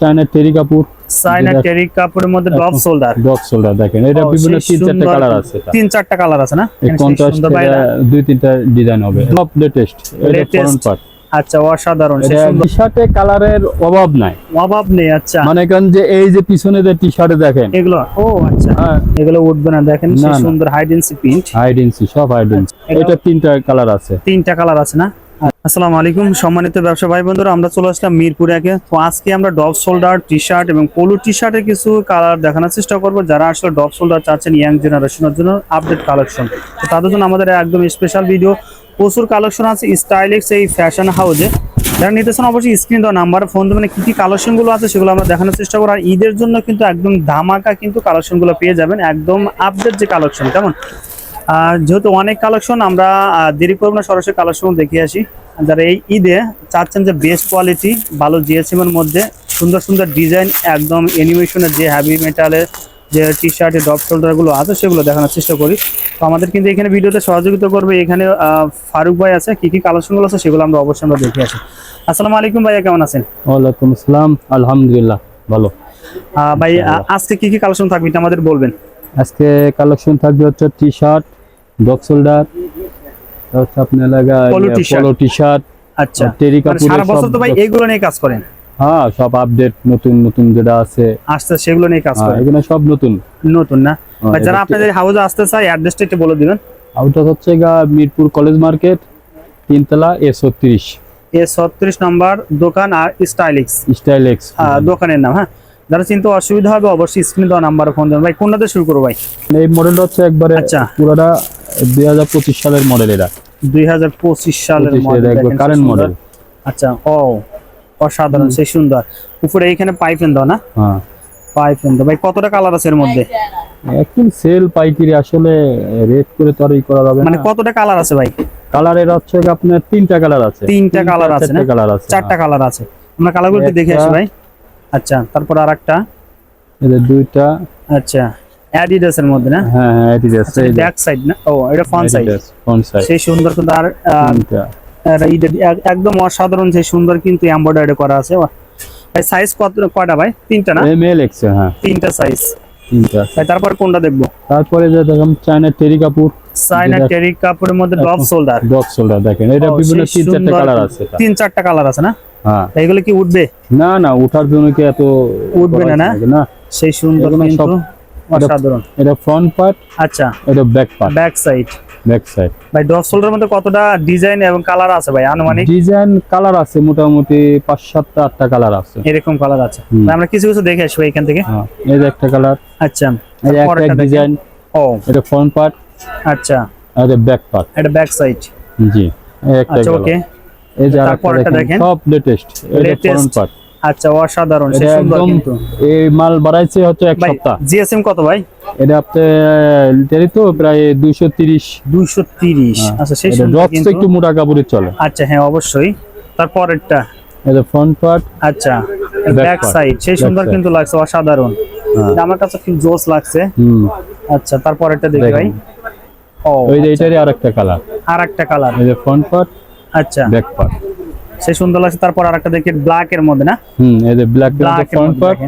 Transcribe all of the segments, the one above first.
China টেরি কাপড় যেটা- টেরি কাপড়ের মধ্যে ড্রপ এখন- শোল্ডার ডগ দেখেন এটা বিভিন্ন তিন চারটা কালার আছে তিন চারটা কালার আছে না? কন্ট্রাস্ট। দুই তিনটা ডিজাইন হবে। সব লেটেস্ট এটা ফ্রন্ট পার্ট আচ্ছা অসাধারণ সেই এটা সুন্দর। টি শার্টে কালারের অভাব নাই। অভাব নেই আচ্ছা। মানে কারণ যে এই যে পিছনে যে টি শার্টে দেখেন। এগুলো ও আচ্ছা। হ্যাঁ। এগুলো উঠবে না দেখেন। সুন্দর high density print high density সব হাইডেন্সি এটা তিনটা কালার আছে। তিনটা কালার আছে না? আসসালামু আলাইকুম, সম্মানিত ব্যবসা ভাই বন্ধুরা, আমরা চলে আসলাম মিরপুরে একে। তো আজকে আমরা ডব শোল্ডার টি শার্ট এবং পোলো টি শার্টের কিছু কালার দেখানোর চেষ্টা করব, যারা আসলে ডব শোল্ডার চাচ্ছেন ইয়াং জেনারেশনের জন্য আপডেট কালেকশন তো তাদের জন্য আমাদের একদম স্পেশাল ভিডিও প্রচুর কালেকশন আছে স্টাইলিক্স এই ফ্যাশন হাউজে যারা নিতেছেন অবশ্যই স্ক্রিন দেওয়া নাম্বার ফোন দেবেন, কি কি কালেকশনগুলো আছে সেগুলো আমরা দেখানোর চেষ্টা করব। আর ঈদের জন্য কিন্তু একদম ধামাকা কিন্তু কালেকশনগুলো পেয়ে যাবেন, একদম আপডেট যে কালেকশন কেমন? আর যেহেতু অনেক কালেকশন আমরা দেরি করব না সরাসরি কালেকশন দেখে আসি। যারা এই ঈদে চাচ্ছেন যে বেস্ট কোয়ালিটি ভালো জিএসএম এর মধ্যে সুন্দর সুন্দর ডিজাইন একদম অ্যানিমেশনের যে হ্যাভি মেটালের যে টি শার্টের ডপ শোল্ডারগুলো আছে সেগুলো দেখানোর চেষ্টা করি। তো আমাদের কিন্তু এখানে ভিডিওতে সহযোগিতা করবে এখানে ফারুক ভাই আছে কি কি কালেকশনগুলো আছে সেগুলো আমরা অবশ্যই আমরা দেখে আসি। আসসালামু আলাইকুম ভাইয়া কেমন আছেন? ওয়ালাইকুম আসসালাম আলহামদুলিল্লাহ ভালো। ভাই আজকে কি কি কালেকশন থাকবে এটা আমাদের বলবেন। আজকে কালেকশন থাকবে হচ্ছে টি শার্ট ডগ শোল্ডার হচ্ছে আপনার পলো টি শার্ট আচ্ছা। টেরি মানে কাপড়ের সারা বছর তো ভাই এইগুলো নিয়ে কাজ করেন? হ্যাঁ সব আপডেট নতুন নতুন যেটা আছে। আসতে সেগুলো নিয়ে কাজ হ্যাঁ, করেন? এখানে সব নতুন। নতুন না? হ্যাঁ, ভাই যারা আপনাদের হাউসে আসতে চায় অ্যাড্রেসটা একটু বলে দিবেন। আউটটা হচ্ছে গা মিরপুর কলেজ মার্কেট তিনতলা এ ছত্রিশ। এ ছত্রিশ নম্বর দোকান আর স্টাইলিক্স স্টাইলিক্স দোকানের নাম হ্যাঁ। যারা চিন্তা অসুবিধা হবে অবশ্যই স্ক্রিনে দেওয়া নাম্বারে ফোন দেবেন ভাই কোনটাতে শুরু করব ভাই? এই মডেলটা হচ্ছে একবারে আচ্ছা। পুরোটা দুই হাজার পঁচিশ সালের মডেল এটা দুই হাজার পঁচিশ সালের 25 model এর একবার দেখেন, সেই কারেন্ট মডেল আচ্ছা ও অসাধারণ সেই সুন্দর। উপরে এইখানে পাইপেন দাও না? হ্যাঁ। পাইপেন দাও ভাই কতটা কালার আছে এর মধ্যে? একদম সেল পাইকারি আসলে রেট করে তো আর ই করা যাবে মানে কতটা কালার আছে ভাই? কালারের হচ্ছে আপনার তিনটা কালার আছে। তিনটা কালার আছে না? কালার আছে চারটা কালার আছে। আমরা কালারগুলো দেখে আসি ভাই। আচ্ছা তারপর আর একটা হ্যাঁ। দুইটা। আচ্ছা অ্যাডিডাস এর মধ্যে না? হ্যাঁ এডিডাস আচ্ছা ব্যাক সাইড না? ও এটা ফ্রন্ট সাইড ফ্রন্ট সাইড সেই সুন্দর কিন্তু আর একদম অসাধারণ সেই সুন্দর কিন্তু এমব্রয়ডারি করা আছে। ভাই সাইজ কত কয়টা ভাই? তিনটা না? এম এল এক্স হ্যাঁ। তিনটা সাইজ তিনটা। ভাই তারপর কোনটা দেখব? তারপরে যে দেখলাম চায়না টেরি কাপড় যেটা- টেরি কাপড়ের মধ্যে ড্রপ এখন- শোল্ডার ডগ শোল্ডার দেখেন। এটা বিভিন্ন তিন চারটা কালার আছে তিন চারটা কালার আছে না? হ্যাঁ। এগুলো কি উঠবে? না না ওঠার জন্য কি এত উঠবে না, না? না। সেই সুন্দর কিন্তু অসাধারণ। এটা ফ্রন্ট পার্ট আচ্ছা। এটা back part back side back side ভাই ড্রপ শোল্ডারের মধ্যে কতটা ডিজাইন এবং কালার আছে ভাই? আনুমানিক? ডিজাইন কালার আছে মোটামুটি পাঁচ সাতটা আটটা কালার আছে। এরকম কালার আছে। আমরা কিছু কিছু দেখে আসব এখান থেকে। হ্যাঁ এই যে একটা কালার আচ্ছা। এই একটা ডিজাইন ও। এটা ফ্রন্ট পার্ট আচ্ছা। আর এটা ব্যাক পার্ট এটা ব্যাক সাইড জি একটা আচ্ছা ওকে এই যে আরেকটা দেখেন দেখেন। সব লেটেস্ট এটা Latest। পার্ট। আচ্ছা অসাধারণ সেই সুন্দর কিন্তু। এই মাল বাড়াইছে হচ্ছে এক সপ্তাহ। জিএসএম কত ভাই? এটা আপনার লিটারি তো প্রায় দুইশো তিরিশ। দুইশো তিরিশ। আচ্ছা সেই সুন্দর কিন্তু। একটু মোটা চলে। আচ্ছা হ্যাঁ অবশ্যই। তারপরেরটা? এটা ফ্রন্ট পার্ট আচ্ছা ব্যাক সাইড সেই সুন্দর কিন্তু লাগছে অসাধারণ। হ্যাঁ। আমার কাছে খুব জোস লাগছে। আচ্ছা তারপরেরটা দেখি ভাই। ও ওই যে এটারই আরেকটা কালার আর একটা কালার এই যে ফ্রন্ট পার্ট আচ্ছা। Back part. সেই সুন্দর লাগছে তারপর আর একটা দেখি ব্ল্যাক এর মধ্যে না? হুম এই যে ব্ল্যাক এর ফ্রন্ট মধ্যে পার্ট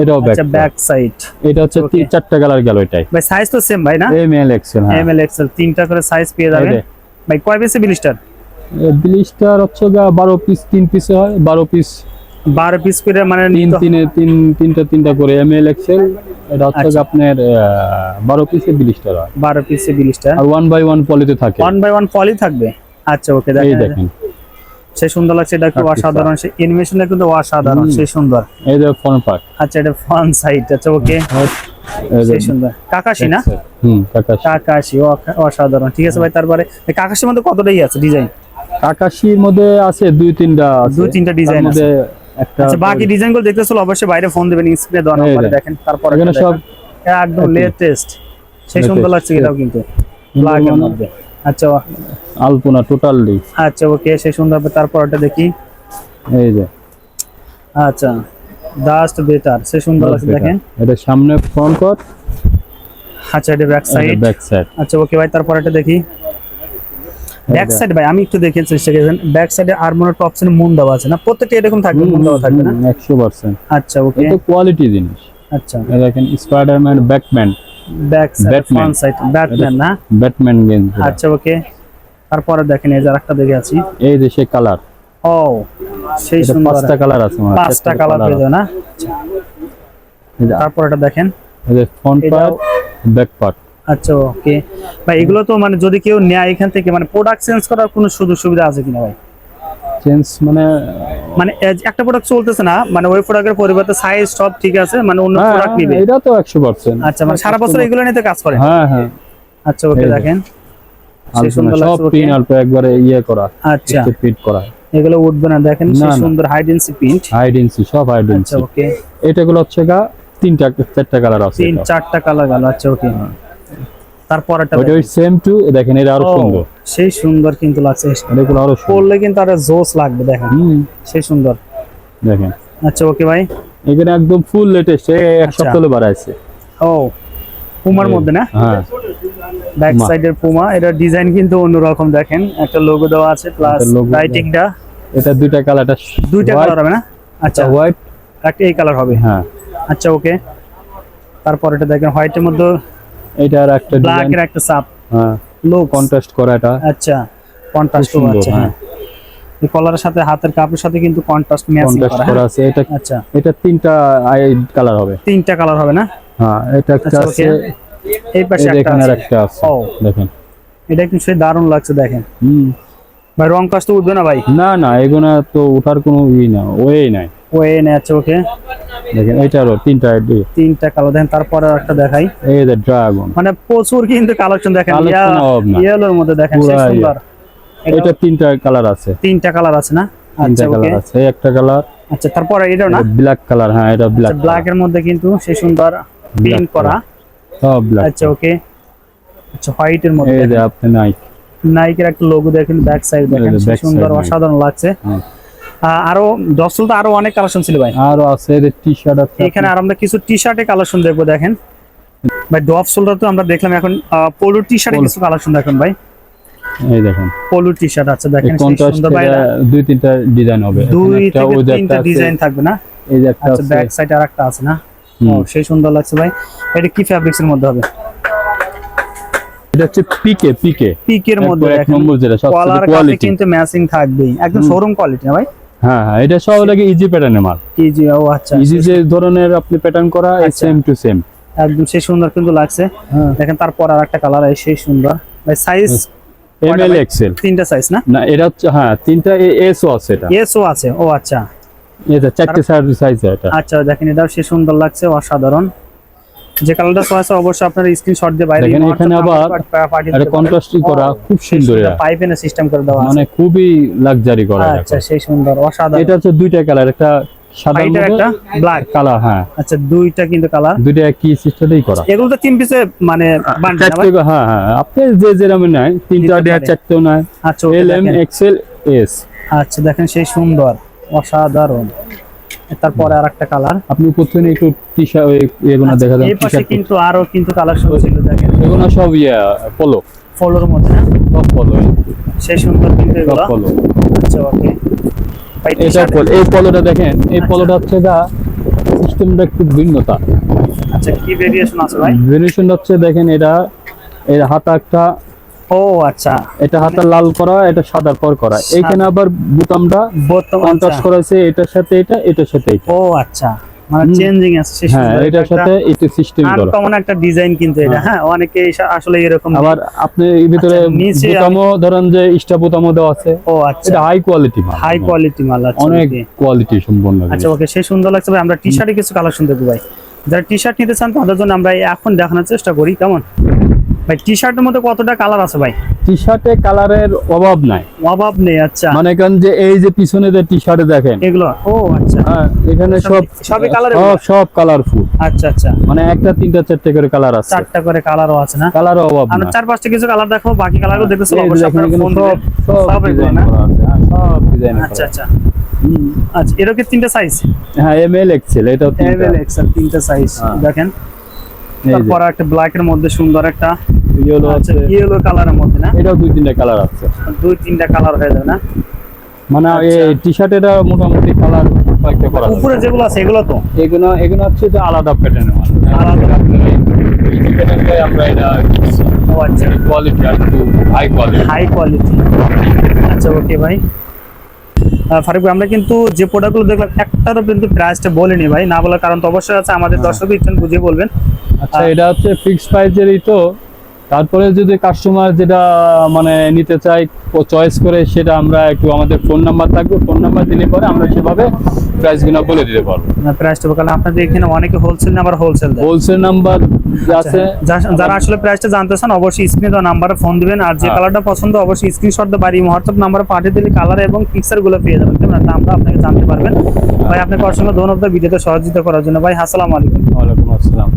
এটাও ব্যাক আচ্ছা ব্যাক সাইড এটা হচ্ছে চারটা কালার গেল এটাই। ভাই সাইজ তো সেম ভাই না? এম এল এক্সেল হ্যাঁ। এম এল এক্সেল তিনটা করে সাইজ পেয়ে যাবেন। যে। ভাই কয় পিসে বিলিস্টার ব্লিস্টার হচ্ছে গা বারো পিস তিন পিসে হয় বারো পিস বারো পিস করে মানে তিন তিনে তিন তিনটা তিনটা করে এম এল এক্সেল এটা হচ্ছে আচ্ছা। আপনার আহ, বারো পিসে ব্লিস্টার হয়। বারো পিসে বিলিস্টার আর ওয়ান বাই ওয়ান পলিতে থাকে। ওয়ান বাই ওয়ান পলি থাকবে? আচ্ছা ওকে দেখেন। সেই সুন্দর লাগছে এটা কি অসাধারণ সেই অ্যানিমেশনটা কিন্তু অসাধারণ। সেই সুন্দর। এই যে ফ্রন্ট পার্ট আচ্ছা এটা ফ্রন্ট সাইড আচ্ছা ওকে সুন্দর। কাকাশি না? হুম কাকাশি। কাকাশি অ- অসাধারণ। ঠিক আছে ভাই তারপরে কাকাশির মধ্যে কতটাই আছে ডিজাইন কাকাশির মধ্যে আছে দুই তিনটা আছে। দুই তিনটা ডিজাইন আছে। একটা আচ্ছা বাকি ডিজাইনগুলো দেখতে চলো অবশ্যই বাইরে ফোন দেবেন স্ক্রিনে দেওয়া নাম্বারে। দেখেন তারপর এখানে সব একদম লেটেস্ট সেই সুন্দর লাগছে এটাও কিন্তু। ব্ল্যাক এর মধ্যে। আচ্ছা আলপনা টোটালি। আচ্ছা ওকে সেই সুন্দর হবে। তারপর ওটা দেখি। এই যে। আচ্ছা ডাস্ট বেটার সেই সুন্দর লাগছে দেখেন। এটা সামনে ফ্রন্ট পার্ট আচ্ছা এটা ব্যাক সাইড ব্যাক সাইড আচ্ছা ওকে ভাই তারপর এটা দেখি। ব্যাক সাইড ভাই আমি একটু দেখে চেষ্টা করেছেন ব্যাক সাইডে আর্মোনার অপশনে মুন দেওয়া আছে না? প্রত্যেকটা এরকম থাকবে মুন দেওয়া থাকবে না? একশো পার্সেন্ট আচ্ছা ওকে। এটা কোয়ালিটি জিনিস। আচ্ছা। দেখেন Spiderman Batman back side side Batman না? ব্যাটম্যান গেম আচ্ছা ওকে তারপরে দেখেন এই যে আরেকটা দেখে আছি এই যে সে কালার ও সেই এটা সুন্দর পাঁচটা কালার আছে পাঁচটা কালার পেয়ে যাবে না। তারপর এটা দেখেন। এই যে ফ্রন্ট পার্ট ব্যাক পার্ট আচ্ছা ওকে ভাই এগুলো তো মানে যদি কেউ নেয় এখান থেকে মানে প্রোডাক্ট চেঞ্জ করার কোনো সুযোগ সুবিধা আছে কিনা ভাই? চেঞ্জ মানে মানে একটা প্রোডাক্ট চলতেছে না মানে ওই প্রোডাক্টের পরিবর্তে সাইজ সব ঠিক আছে মানে অন্য হ্যাঁ, প্রোডাক্ট নিবে। এটা তো একশো পার্সেন্ট আচ্ছা মানে সারা বছর এগুলো নিতে কাজ করে? হ্যাঁ হ্যাঁ। আচ্ছা ওকে দেখেন। সব পিন অল্প একবারে ইয়ে করা আচ্ছা। ফিট করা। এগুলো উঠবে না দেখেন না। সুন্দর হাইডেন্সি প্রিন্ট হাইডেন্সি সব আচ্ছা হাইডেন্সি ওকে। এটাগুলো হচ্ছে গা তিনটা চারটা কালার আছে তিন চারটা কালার গেল আচ্ছা ওকে। তারপর একটা সেম টু দেখেন এটা আরও সুন্দর। সেই সুন্দর কিন্তু লাগছে এগুলো আরও পরলে কিন্তু আরও জোস লাগবে দেখেন। সেই সুন্দর। দেখেন। আচ্ছা ওকে ভাই এখানে একদম ফুল লেটেস্ট এক আচ্ছা। সপ্তাহ বাড়াইছে। ও পুমার মধ্যে না? হ্যাঁ। ব্যাক। সাইডের পুমা এটা ডিজাইন কিন্তু অন্যরকম দেখেন। একটা লোগো দেওয়া আছে প্লাস লাইটিংটা এটা দুইটা কালারটা দুইটা কালার হবে না? আচ্ছা। হোয়াইট একটা এই কালার হবে। হ্যাঁ। আচ্ছা ওকে তারপর এটা দেখেন হোয়াইটের মধ্যে এটা আর একটা ব্ল্যাক এর একটা সাপ হ্যাঁ লো কন্ট্রাস্ট করা এটা। আচ্ছা কন্ট্রাস্ট সুন্দর, আছে হ্যাঁ। হ্যাঁ। এই কলারের সাথে হাতের কাপড়ের সাথে কিন্তু কন্ট্রাস্ট ম্যাচিং করা করা? আছে। এটা আচ্ছা। এটা তিনটা আই কালার হবে। তিনটা কালার হবে না? হ্যাঁ এটা একটা আচ্ছা, আছে। এই পাশে একটা আছে। একটা আছে। দেখেন। এটা কিন্তু সেই দারুণ লাগছে দেখেন। হুম। ভাই রং কাজ তো উঠবে না ভাই? না না এগুলো তো ওঠার কোনো ই না ওয়ে নাই। ও এ আচ্ছা ওকে দেখেন এটারও তিনটা তিনটা কালার দেখেন তারপরে একটা দেখাই। এই যে ড্রাগন মানে প্রচুর কিন্তু কালেকশন দেখেন ইয়েলোর মধ্যে দেখেন সুন্দর এটা এটা তিনটা কালার আছে। তিনটা কালার আছে না? আচ্ছা কালার আছে। একটা কালার আচ্ছা তারপরে এটাও না? ব্ল্যাক কালার হ্যাঁ এটা ব্ল্যাক ব্ল্যাক এর মধ্যে কিন্তু সেই সুন্দর প্রিন্ট করা। সব ব্ল্যাক আচ্ছা ওকে আচ্ছা হোয়াইট এর মধ্যে এই যে আপনি নাই নাইকের একটা লোগো দেখেন ব্যাক সাইড দেখেন সুন্দর অসাধারণ লাগছে। আহ, আরও দশল তো আরও অনেক কালেকশন ছিল ভাই। আরও আছে টি শার্ট আছে। এখানে আর আমরা কিছু টি শার্টের কালেকশন দেখব দেখেন। ভাই ডপ সোল্ডার তো আমরা দেখলাম এখন পোলো টি শার্টের কিছু কালেকশন দেখেন ভাই। এই দেখেন। পোলো টি শার্ট আছে দেখেন সুন্দর ভাই দুই তিনটা ডিজাইন হবে। দুই তিনটা ডিজাইন থাকবে না? এই যে একটা আচ্ছা আছে। ব্যাক সাইড আর একটা আছে না? সেই সুন্দর লাগছে ভাই। এটা কি ফ্যাব্রিক্স এর মধ্যে হবে? এটা হচ্ছে পিকে পিকে পিকের মধ্যে এক নম্বর যেটা সবচেয়ে কোয়ালিটি কিন্তু ম্যাচিং থাকবেই। একদম শোরুম কোয়ালিটি না ভাই? হ্যাঁ হ্যাঁ এটা সব লাগে ইজি প্যাটার্নের মাল। যে ও আচ্ছা। ইজি যে ধরনের আপনি প্যাটার্ন করা। সেম টু সেম একদম সেই সুন্দর কিন্তু লাগছে। হ্যাঁ। দেখেন তারপর আর একটা কালার আছে সেই সুন্দর। ভাই সাইজ এম এল? এক্সেল তিনটা সাইজ না? না এটা হচ্ছে হ্যাঁ তিনটা এসও আছে এটা। এসও আছে ও আচ্ছা। এটা চারটে সাইজ এটা। আচ্ছা দেখেন এটাও সে সুন্দর লাগছে অসাধারণ। যে কালারটা সো আছে অবশ্যই আপনার স্ক্রিনশট দিয়ে বাইরে দেখেন এখানে আবার এটা কন্ট্রাস্টিং করা খুব সুন্দর এটা পাইপেনের সিস্টেম করে দেওয়া মানে খুবই লাক্সারি করা। আচ্ছা সেই সুন্দর অসাধারণ। এটা হচ্ছে দুইটা কালার একটা সাদা একটা ব্ল্যাক কালার হ্যাঁ। আচ্ছা দুইটা কিন্তু কালার দুইটা একই সিস্টেমেই করা। এগুলো তো তিন পিসে মানে বান্ডিল হ্যাঁ হ্যাঁ। আপনি যে যেরকম নেয় তিনটা নিতে দেওয়ার চারটেও নেয়। আচ্ছা এল এম। Excel S. আচ্ছা দেখেন সেই সুন্দর অসাধারণ। তারপরে আর একটা কালার আপনি প্রথমে একটু টি এগুলো দেখা দেন এই পাশে কিন্তু আরও কিন্তু কালেকশন ছিল দেখেন। এগুলো সব ইয়া পলো ফলোর মধ্যে না? সব পলো সেই সুন্দর কিন্তু এগুলো। পলো আচ্ছা ওকে এটা পলো এই পলোটা দেখেন এই আচ্ছা। পলোটা হচ্ছে গা সিস্টেমটা একটু ভিন্নতা। আচ্ছা কি ভেরিয়েশন আছে ভাই? ভেরিয়েশন হচ্ছে দেখেন এটা এর হাতা একটা ও আচ্ছা। এটা হাতা লাল করা এটা পর করা। এইখানে আবার বোতামটা কন্ট্রাস্ট আচ্ছা। করা হয়েছে এটার সাথে এটা এটার সাথে এটা। ও আচ্ছা। মানে চেঞ্জিং আছে হ্যাঁ এটার সাথে এটা সিস্টেম করা আনকমন একটা ডিজাইন কিন্তু এটা। হ্যাঁ। অনেকে আসলে এরকম আবার আপনি এর ভিতরে আচ্ছা, বোতামও ধরেন যে ইস্টা বোতামও দেওয়া আছে। ও আচ্ছা। এটা হাই কোয়ালিটি মাল হাই কোয়ালিটি মাল আছে অনেক কোয়ালিটি সম্পন্ন আচ্ছা ওকে সেই সুন্দর লাগছে ভাই। আমরা টি শার্টে কিছু কালেকশন ভাই। যারা টি শার্ট নিতে চান তাদের জন্য আমরা এখন দেখানোর চেষ্টা করি কেমন? ভাই টি শার্টের মধ্যে কতটা কালার আছে ভাই? টি শার্টে কালারের অভাব নাই। অভাব নেই আচ্ছা। মানে কারণ যে এই যে পিছনে যে টি শার্টে দেখেন। এগুলো? ও আচ্ছা। হ্যাঁ এখানে সব সবই colour সব সব কালারফুল আচ্ছা আচ্ছা। মানে একটা তিনটা চারটে করে কালার আছে। চারটা করে কালারও আছে না? কালারের অভাব না চার পাঁচটা কিছু কালার দেখো বাকি কালারও দেখতেছো অবশ্যই আপনারা ফোন সব সব এগুলো না? হ্যাঁ, সব ডিজাইন আচ্ছা আচ্ছা। আচ্ছা এরকম তিনটা সাইজ হ্যাঁ এম এল এক্সেল এটা এম এল এক্সেল তিনটা সাইজ হ্যাঁ। দেখেন। তারপর একটা ব্ল্যাক এর মধ্যে সুন্দর একটা ইয়েলো আচ্ছা আছে। ইয়েলো কালারের মধ্যে না? এটাও দুই তিনটা কালার আছে। দুই তিনটা কালার হয়ে যাবে না? মানে আচ্ছা। এই টি শার্ট এটা মোটামুটি কালার কয়েকটা করা উপরে যেগুলো আছে এগুলো তো? এগুলো এগুলো হচ্ছে যে আলাদা প্যাটার্নের আলাদা। আমরা এটা ও আচ্ছা। কোয়ালিটি আর হাই কোয়ালিটি হাই কোয়ালিটি আচ্ছা ওকে ভাই। ফারুক ভাই আমরা কিন্তু যে প্রোডাক্টগুলো দেখলাম একটারও কিন্তু প্রাইসটা বলিনি ভাই। না বলার কারণ তো অবশ্যই আছে। আমাদের দর্শক ইচ্ছেন বুঝিয়ে বলবেন। আচ্ছা এটা হচ্ছে ফিক্স প্রাইসেরই তো। তারপরে যদি কাস্টমার যেটা মানে নিতে চাই ও চয়েস করে সেটা আমরা একটু আমাদের ফোন নাম্বার থাকবে। ফোন নাম্বার দিলে পরে আমরা সেভাবে প্রাইসগুলো বলে দিতে পারব। প্রাইসটা কারণ আপনাদের এখানে অনেকে wholesale number wholesale wholesale number আছে যারা আসলে প্রাইসটা জানতে চান অবশ্যই স্ক্রিনে দেওয়া নাম্বারে ফোন দিবেন। আর যে হ্যাঁ। কালারটা পছন্দ অবশ্যই স্ক্রিনশট দিয়ে বাড়ি হোয়াটসঅ্যাপ নাম্বারে পাঠিয়ে দিলে কালার এবং পিকচারগুলো পেয়ে যাবেন। কেমন দামটা আপনাকে জানতে পারবেন। ভাই আপনাকে অসংখ্য ধন্যবাদ ভিডিওতে সহযোগিতা করার জন্য। ভাই আসসালামু আলাইকুম। ওয়ালাইকুম আসসালাম।